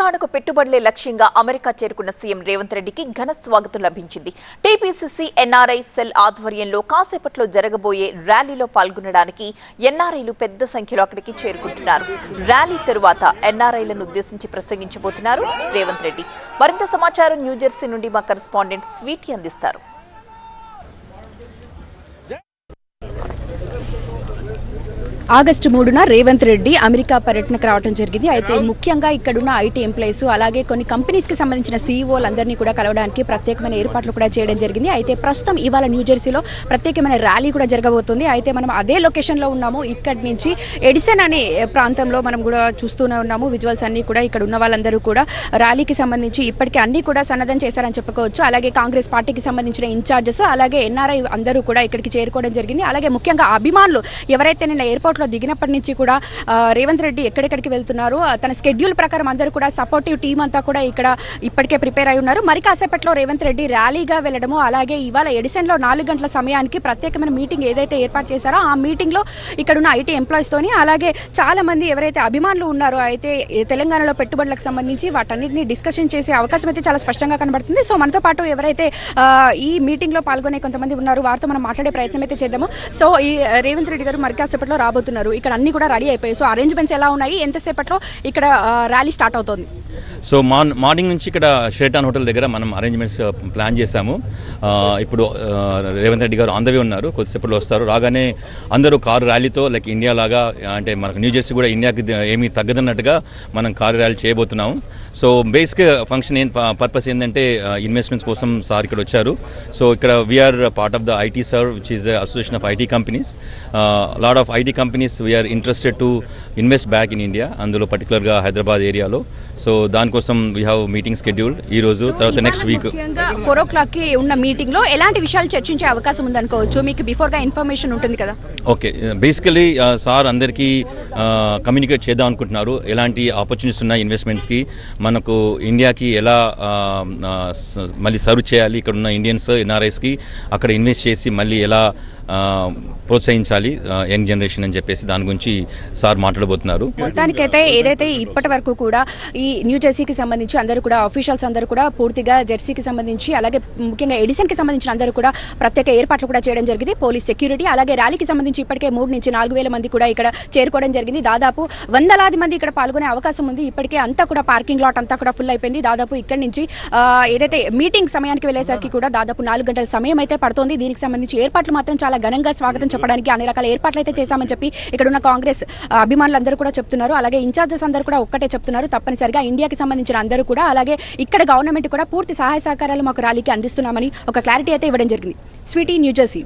తెలంగాణకు పెట్టుబడులే లక్ష్యంగా అమెరికా చేరుకున్న సీఎం రేవంత్ రెడ్డికి ఘన స్వాగతం లభించింది. టీపీసీసీ ఎన్ఆర్ఐ సెల్ ఆధ్వర్యంలో కాసేపట్లో జరగబోయే ర్యాలీలో పాల్గొనడానికి ఎన్ఆర్ఐలు పెద్ద సంఖ్యలో అక్కడికి చేరుకుంటున్నారు. ర్యాలీ తరువాత ఎన్ఆర్ఐలను ఉద్దేశించి ప్రసంగించబోతున్నారు రేవంత్ రెడ్డి. మరింత సమాచారం న్యూజెర్సీ నుండి మా కరెస్పాండెంట్ స్వీటీ అందిస్తారు. ఆగస్టు మూడున రేవంత్ రెడ్డి అమెరికా పర్యటనకు రావడం జరిగింది. అయితే ముఖ్యంగా ఇక్కడున్న ఐటీ ఎంప్లాయీస్ అలాగే కొన్ని కంపెనీస్కి సంబంధించిన సీఈఓలందరినీ కూడా కలవడానికి ప్రత్యేకమైన ఏర్పాట్లు కూడా చేయడం జరిగింది. అయితే ప్రస్తుతం ఇవాళ న్యూజెర్సీలో ప్రత్యేకమైన ర్యాలీ కూడా జరగబోతుంది. అయితే మనం అదే లొకేషన్లో ఉన్నాము. ఇక్కడి నుంచి ఎడిసన్ అనే ప్రాంతంలో మనం కూడా చూస్తూనే ఉన్నాము. విజువల్స్ అన్ని కూడా ఇక్కడ ఉన్న వాళ్ళందరూ కూడా ర్యాలీకి సంబంధించి ఇప్పటికే అన్ని కూడా సన్నద్ధం చేశారని చెప్పుకోవచ్చు. అలాగే కాంగ్రెస్ పార్టీకి సంబంధించిన ఇన్ఛార్జెస్ అలాగే ఎన్ఆర్ఐ అందరూ కూడా ఇక్కడికి చేరుకోవడం జరిగింది. అలాగే ముఖ్యంగా అభిమానులు ఎవరైతే నిన్న ఎయిర్పోర్ట్ లో దిగినప్పటి నుంచి కూడా రేవంత్ రెడ్డి ఎక్కడెక్కడికి వెళ్తున్నారు? తన స్కెడ్యూల్ ప్రకారం అందరూ కూడా సపోర్టివ్ టీం అంతా కూడా ఇక్కడ ఇప్పటికే ప్రిపేర్ అయి ఉన్నారు. మరి కాసేపట్లో రేవంత్ రెడ్డి ర్యాలీగా వెళ్ళడము అలాగే ఇవాళ ఎడిసన్లో నాలుగు గంటల సమయానికి ప్రత్యేకమైన మీటింగ్ ఏదైతే ఏర్పాటు చేశారో ఆ మీటింగ్లో ఇక్కడ ఉన్న ఐటీ ఎంప్లాయీస్ తోని అలాగే చాలా మంది ఎవరైతే అభిమానులు ఉన్నారో అయితే తెలంగాణలో పెట్టుబడులకు సంబంధించి వాటన్నిటిని డిస్కషన్ చేసే అవకాశం అయితే చాలా స్పష్టంగా కనబడుతుంది. సో మనతో పాటు ఎవరైతే ఈ మీటింగ్లో పాల్గొనే కొంతమంది ఉన్నారు వారితో మనం మాట్లాడే ప్రయత్నం అయితే చేద్దాము. సో ఈ రేవంత్ రెడ్డి గారు మరి కాసేపట్లో రాబోతున్నారు. ఇక్కడ అన్ని కూడా రెడీ అయిపోయాయి. సో అరేంజ్మెంట్స్ ఎలా ఉన్నాయి? ఎంతసేపట్లో ఇక్కడ ర్యాలీ స్టార్ట్ అవుతుంది? సో మార్ మార్నింగ్ నుంచి ఇక్కడ షేటాన్ హోటల్ దగ్గర మనం అరేంజ్మెంట్స్ ప్లాన్ చేశాము. ఇప్పుడు రేవంత్ రెడ్డి గారు అందవి ఉన్నారు. కొద్దిసేపట్లో వస్తారు. రాగానే అందరూ కారు ర్యాలీతో లైక్ ఇండియా లాగా అంటే మనకు న్యూ జెర్సీ కూడా ఇండియాకి ఏమీ తగ్గదన్నట్టుగా మనం కారు ర్యాలీ చేయబోతున్నాము సో బేసిక్ ఫంక్షన్ ఏం పర్పస్ ఏంటంటే ఇన్వెస్ట్మెంట్స్ కోసం సార్ ఇక్కడ వచ్చారు. సో ఇక్కడ we are part of the IT serve which is the association of IT companies lot of IT company companies we are interested to invest back in India అందులో పర్టికులర్గా హైదరాబాద్ ఏరియాలో. So దానికోసం we have meeting schedule ఈ రోజు తర్వాత next week four ఓ క్లాక్కి ఉన్న మీటింగ్లో ఎలాంటి విషయాలు చర్చించే అవకాశం ఉందనుకోవచ్చు? మీకు బిఫోర్గా ఇన్ఫర్మేషన్ ఉంటుంది కదా. ఓకే బేసికలీ సార్ అందరికీ కమ్యూనికేట్ చేద్దాం అనుకుంటున్నారు. ఎలాంటి ఆపర్చునిటీస్ ఉన్నాయి ఇన్వెస్ట్మెంట్స్కి మనకు ఇండియాకి ఎలా మళ్ళీ సర్వ్ చేయాలి? ఇక్కడ ఉన్న ఇండియన్స్ ఎన్ఆర్ఐస్కి అక్కడ ఇన్వెస్ట్ చేసి మళ్ళీ ఎలా ప్రోత్సహించాలి యంగ్ జనరేషన్ అని చెప్పేసి దాని గురించి సార్ మాట్లాడబోతున్నారు. మొత్తానికైతే ఏదైతే ఇప్పటి వరకు కూడా ఈ న్యూ జెర్సీకి సంబంధించి అందరూ కూడా అఫీషియల్స్ అందరూ కూడా పూర్తిగా జెర్సీకి సంబంధించి అలాగే ముఖ్యంగా ఎడిసన్కి సంబంధించిన అందరూ కూడా ప్రత్యేక ఏర్పాట్లు కూడా చేయడం జరిగింది. పోలీస్ సెక్యూరిటీ అలాగే ర్యాలీకి సంబంధించి ఇప్పటికే మూడు నుంచి నాలుగు వేల మంది కూడా ఇక్కడ చేరుకోవడం జరిగింది. దాదాపు వందలాది మంది ఇక్కడ పాల్గొనే అవకాశం ఉంది. ఇప్పటికే అంతా కూడా పార్కింగ్ లాట్ అంతా కూడా ఫుల్ అయిపోయింది. దాదాపు ఇక్కడి నుంచి ఏదైతే మీటింగ్ సమయానికి వెళ్ళేసరికి కూడా దాదాపు నాలుగు గంటల సమయం అయితే పడుతోంది. దీనికి సంబంధించి ఏర్పాట్లు మాత్రం చాలా ఘనంగా స్వాగతం చెప్పడానికి అన్ని రకాల ఏర్పాట్లు అయితే చేశామని చెప్పి ఇక్కడ ఉన్న కాంగ్రెస్ అభిమానులందరూ కూడా చెప్తున్నారు. అలాగే ఇన్ఛార్జెస్ అందరూ కూడా ఒక్కటే చెప్తున్నారు. తప్పనిసరిగా ఇండియాకి సంబంధించిన అందరూ కూడా అలాగే ఇక్కడ గవర్నమెంట్ కూడా పూర్తి సహాయ సహకారాలు మాకు ర్యాలీకి అందిస్తున్నామని ఒక క్లారిటీ అయితే ఇవ్వడం జరిగింది. Sweety New Jersey